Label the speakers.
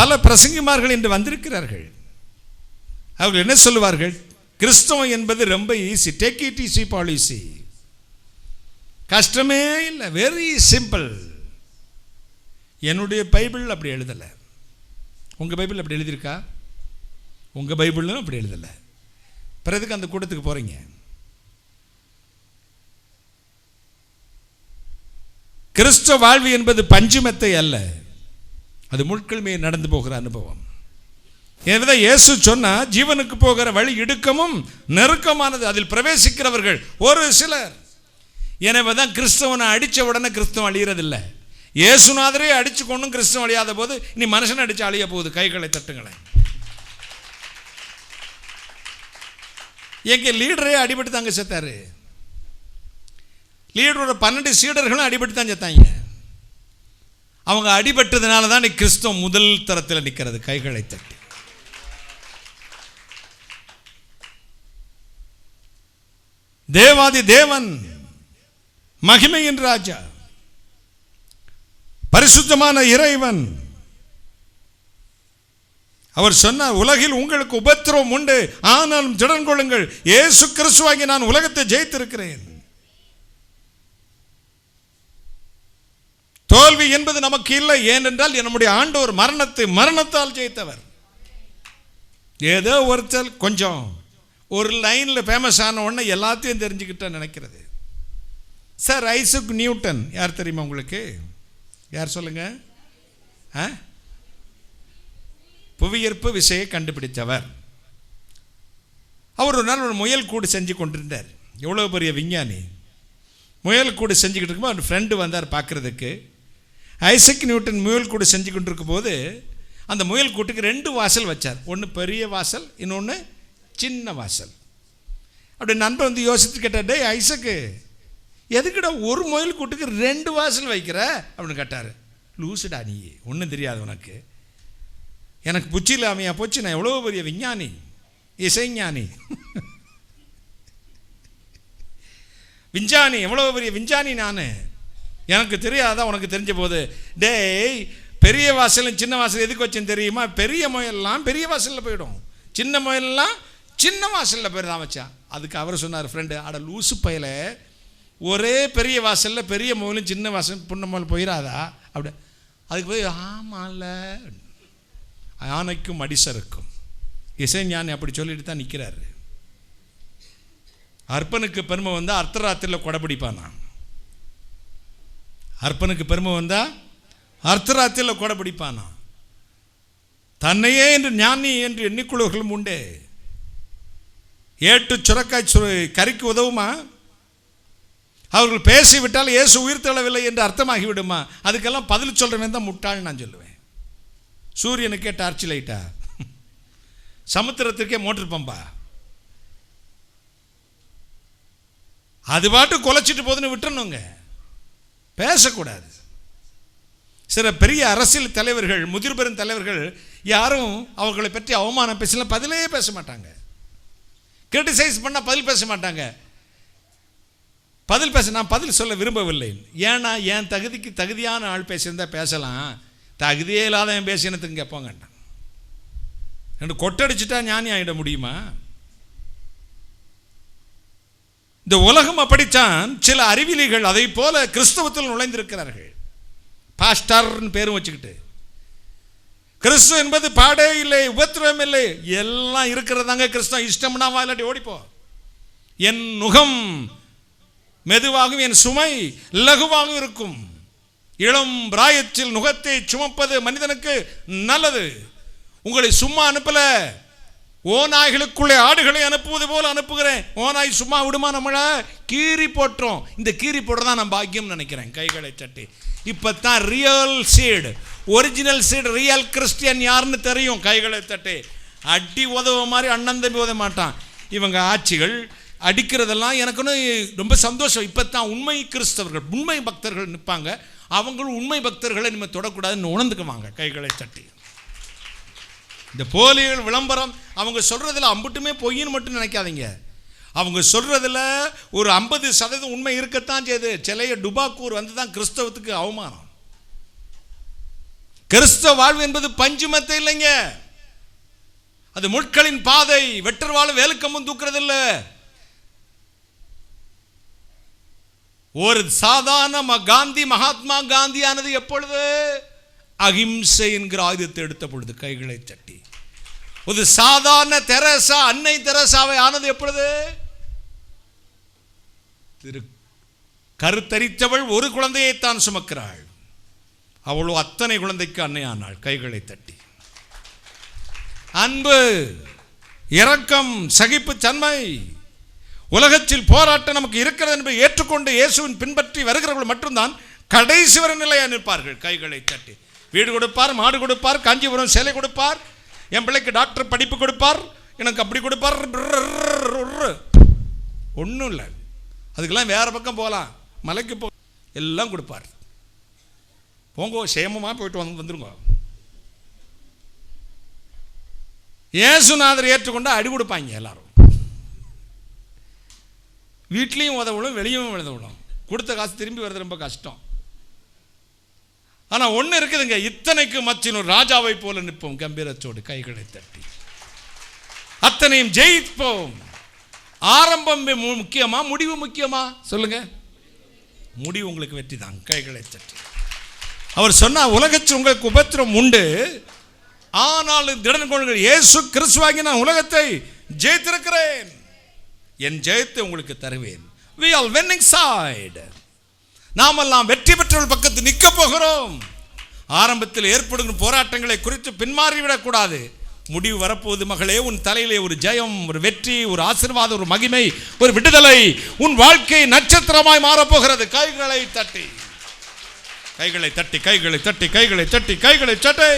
Speaker 1: பல பிரசங்கிமார்கள் இன்று வந்திருக்கிறார்கள். அவர்கள் என்ன சொல்லுவார்கள்? கிறிஸ்தவம் என்பது ரொம்ப easy take it easy policy கஷ்டமே இல்லை. வெரி சிம்பிள் என்னுடைய பைபிள் அப்படி எழுதலை. உங்கள் பைபிள் அப்படி எழுதியிருக்கா? உங்கள் பைபிளும் அப்படி எழுதலை. பிறகு அந்த கூட்டத்துக்கு போகிறீங்க கிறிஸ்தவ வாழ்வு என்பது பஞ்சுமெத்தை அல்ல. அது முட்கள் மீது நடந்து போகிற அனுபவம். எனவே இயேசு சொன்னால் ஜீவனுக்கு போகிற வழி இடுக்கமும் நெருக்கமானது. அதில் பிரவேசிக்கிறவர்கள் ஒரு சிலர். எனவே தான் கிறிஸ்தவனை அடித்த உடனே கிறிஸ்தவம் அழியறதில்லை. இயேசுநாதரே அடிச்சு கொண்டும் கிறிஸ்தவம் அழியாத போது இனி மனுஷனை அடிச்சு அழிய போகுது. கைகளை தட்டுங்களேன். எங்க லீடரே அடிபட்டு தாங்க செத்தாரு. லீடரோட பன்னெண்டு சீடர்களும் அடிபட்டு தான் செத்தாங்க. அவங்க அடிபட்டதுனால தான் நீ கிறிஸ்தவம் முதல் தரத்தில் நிற்கிறது கைகளை தட்டி. தேவாதி தேவன் மகிமையின் ராஜா பரிசுத்தமான இறைவன். அவர் சொன்னார் உலகில் உங்களுக்கு உபத்திரவம் உண்டு. ஆனாலும் திடன் கொள்ளுங்கள் ஏசு கிறிஸ்துவாகி நான் உலகத்தை ஜெயித்திருக்கிறேன். தோல்வி என்பது நமக்கு இல்லை ஏனென்றால் நம்முடைய ஆண்டவர் மரணத்தை மரணத்தால் ஜெயித்தவர். ஏதோ ஒருத்தர் கொஞ்சம். ஒரு லைனில் ஃபேமஸ் ஆன உடனே எல்லாத்தையும் தெரிஞ்சுக்கிட்ட நினைக்கிறது. சார் ஐசுக் நியூட்டன் யார் தெரியுமா உங்களுக்கு? யார் சொல்லுங்க? ஆ? புவியீர்ப்பு விசையை கண்டுபிடித்தவர். அவர் ஒரு நாள் ஒரு முயல் கூடு செஞ்சு கொண்டிருந்தார். எவ்வளோ பெரிய விஞ்ஞானி. முயல் கூடு செஞ்சுக்கிட்டு இருக்கும்போது அவர் ஃப்ரெண்டு வந்தார் பார்க்குறதுக்கு. ஐசக் நியூட்டன் முயல் கூடு செஞ்சு கொண்டு இருக்கும்போது அந்த முயல் கூட்டுக்கு ரெண்டு வாசல் வச்சார். ஒன்று பெரிய வாசல் இன்னொன்று சின்ன வாசல். அப்படி நண்பன் வந்து யோசித்து கேட்டார் டேய் ஐசக்கு எதுக்குடா ஒரு முயல் கூட்டுக்கு ரெண்டு வாசல் வைக்கிற? அப்படின்னு கேட்டார். லூசுடா நீ ஒன்றும் தெரியாது உனக்கு. எனக்கு புச்சி இல்லாமையா போச்சு நான் எவ்வளோ பெரிய விஞ்ஞானி இசைஞானி. விஞ்ஞானி எவ்வளோ பெரிய விஞ்ஞானி நான். எனக்கு தெரியாதா? உனக்கு தெரிஞ்ச போது. டேய் பெரிய வாசலும் சின்ன வாசல் எதுக்கு வச்சேன்னு தெரியுமா? பெரிய முயல்லாம் பெரிய வாசலில் போயிடும். சின்ன முயல்லாம் சின்ன வாசலில் போயிடுதான் வச்சான் அதுக்கு அவர் சொன்னார் ஃப்ரெண்டு அட லூசு பயல. ஒரே பெரிய வாசலில் பெரிய முயலும் சின்ன வாசல் புண்ண முயல் போயிடாதா அப்படி. அதுக்கு போய் ஆமாம்ல யானைக்கும் அடிசருக்கும் இசைஞானி அப்படி சொல்லிட்டு தான் நிற்கிறாரு அர்ப்பனுக்கு பெருமை வந்தால் அர்த்தராத்திரியில் கொடைப்பிடிப்பான் நான் அர்ப்பனுக்கு பெருமை வந்தால் அர்த்தராத்திரியில் கொடைப்பிடிப்பானா தன்னையே என்று ஞானி என்று எண்ணிக்கொள்வர்களும் உண்டு. ஏட்டு சுரக்காய் சு கறிக்கு உதவுமா? அவர்கள் பேசிவிட்டால் இயேசு உயிர் தள்ளவில்லை என்று அர்த்தமாகி விடுமா அதுக்கெல்லாம் பதில் சொல்கிறவன் தான் முட்டாள் நான் சொல்லுவேன். சூரியனுக்கே டார்ச் லைட்டா? சமுத்திரத்திற்கே மோட்டர் பம்பா? அது பாட்டு குலைச்சிட்டு போதுன்னு விட்டுறணுங்க. பேசக்கூடாது. சில பெரிய அரசியல் தலைவர்கள் முதிர் பெரும் தலைவர்கள் யாரும் அவர்களை பற்றி அவமானம் பேசல பதிலே பேச மாட்டாங்க. கிரிட்டிசைஸ் பண்ணால் பதில் பேச மாட்டாங்க. பதில் பேச நான் பதில் சொல்ல விரும்பவில்லை. ஏன்னா என் தகுதிக்கு தகுதியான ஆள் பேசியிருந்தா பேசலாம். தகுதியே இல்லாதவன் பேசினத்துக்கு கேட்பாங்கட்டான் ரெண்டு கொட்டடிச்சுட்டா ஞானி ஆகிட முடியுமா? இந்த உலகம் அப்படித்தான் சில அறிவிலிகள் அதை போல கிறிஸ்தவத்தில் நுழைந்திருக்கிறார்கள். பாஸ்டர்னு பேரும் வச்சுக்கிட்டு. கிறிஸ்து என்பது பாடே இல்லை உபத்திரவம் இல்லை. எல்லாம் இருக்கிறதாங்க கிறிஸ்தவம். இஷ்டம்னா வா இல்லாட்டி ஓடிப்போ? என் நுகம் மெதுவாகவும் என் சுமை லகுவாகவும் இருக்கும். இளம் பிராயத்தில் நுகத்தை சுமப்பது மனிதனுக்கு நல்லது. உங்களை சும்மா அனுப்பலை. ஓநாய்களுக்குள்ளே ஆடுகளை அனுப்புவது போல் அனுப்புகிறேன். ஓநாய் சும்மா விடுமா நம்மளை? கீறி போட்டுரும். இந்த கீறி தான் நான் பாக்கியம் நினைக்கிறேன். கைகளை சட்டி இப்போ தான் real seed original seed real Christian யாருன்னு தெரியும். கைகளை தட்டி. அடி உதவ மாதிரி அண்ணன் தம்பி உதவ மாட்டான். இவங்க ஆட்சிகள் அடிக்கிறதெல்லாம் எனக்குன்னு ரொம்ப சந்தோஷம். இப்போ தான் உண்மை கிறிஸ்தவர்கள் உண்மை பக்தர்கள் நிற்பாங்க. அவங்களும் உண்மை பக்தர்களை நம்ம தொடக்கூடாதுன்னு உணர்ந்துக்குவாங்க. கைகளை தட்டி. இந்த போலிகள் விளம்பரம் அவங்க சொல்கிறதுல அம்புட்டுமே பொய்ன்னு மட்டும் நினைக்காதீங்க. அவங்க சொல்கிறதுல ஒரு ஐம்பது சதவீதம் உண்மை இருக்கத்தான் செய்யுது. சிலைய டுபாக்கூர் வந்து தான் கிறிஸ்தவத்துக்கு அவமானம். கிறிஸ்தவ வாழ்வு என்பது பஞ்சுமத்தை இல்லைங்க. அது முட்களின் பாதை வெட்டர் வாழ் வேலுக்கம்பம் தூக்குறது இல்ல ஒரு சாதாரண ம- காந்தி மகாத்மா காந்தியானது எப்பொழுது? அகிம்சை என்கிற ஆயுதத்தை எடுத்த பொழுது கைகளை தட்டி. ஒரு சாதாரண தெரசா அன்னை தெரசாவை ஆனது எப்பொழுது? திரு கருத்தரித்தவள் ஒரு குழந்தையைத்தான் சுமக்கிறாள். அவளோ அத்தனை குழந்தைக்கு அன்னையானாள் கைகளை தட்டி. அன்பு இரக்கம் சகிப்பு தன்மை. உலகத்தில் போராட்டம் நமக்கு இருக்கிறது என்பதை ஏற்றுக்கொண்டு இயேசுவின் பின்பற்றி வருகிறவர்கள் மட்டும்தான் கடைசி வரை நிலையாக நிற்பார்கள் கைகளை தட்டி. வீடு கொடுப்பார் மாடு கொடுப்பார் காஞ்சிபுரம் சேலை கொடுப்பார் என் பிள்ளைக்கு டாக்டர் படிப்பு கொடுப்பார் எனக்கு அப்படி கொடுப்பார் ஒன்றும் இல்லை அதுக்கெல்லாம் வேறு பக்கம் போகலாம் மலைக்கு போ எல்லாம் கொடுப்பார் போங்கோ சேமமாக போயிட்டு வந்து வந்துருங்க ஏசுநாதர் ஏற்றுக்கொண்டு அடி கொடுப்பாங்க எல்லாரும் வீட்லேயும் உதவணும் வெளியும் உதவணும் கொடுத்த காசு திரும்பி வர்றது ரொம்ப கஷ்டம் ஆனால் ஒன்று இருக்குதுங்க இத்தனைக்கு மச்சினும் ராஜாவை போல நிற்போம். கம்பீரத்தோடு கைகளை தட்டி. அத்தனையும் ஜெயிப்போம். ஆரம்பம் மு- முக்கியமா முடிவு முக்கியமா? சொல்லுங்க. முடிவு உங்களுக்கு வெற்றி தான். கைகளை தட்டி. அவர் சொன்னால் உலகத்தில் உங்களுக்கு உபத்திரம் உண்டு. ஆனாலும் திடன் கொள்ளுங்கள் இயேசு கிறிஸ்துவாகி நான் உலகத்தை ஜெயித்திருக்கிறேன். என் ஜெயத்தை உங்களுக்கு தருவேன். வி ஆல் வென்னிங் சைடு நாமெல்லாம் வெற்றி பெற்றவர்கள் பக்கத்து நிற்க போகிறோம். ஆரம்பத்தில் ஏற்படுகிற போராட்டங்களை குறித்து பின்மாறிவிடக்கூடாது. முடிவு வரப்போது மகளே உன் தலையிலே ஒரு ஜெயம் ஒரு வெற்றி ஒரு ஆசீர்வாதம் ஒரு மகிமை ஒரு விடுதலை உன் வாழ்க்கை நட்சத்திரமாய் மாறப்போகிறது. கைகளை தட்டி கைகளை தட்டி கைகளை தட்டி கைகளை தட்டி கைகளை தட்டி.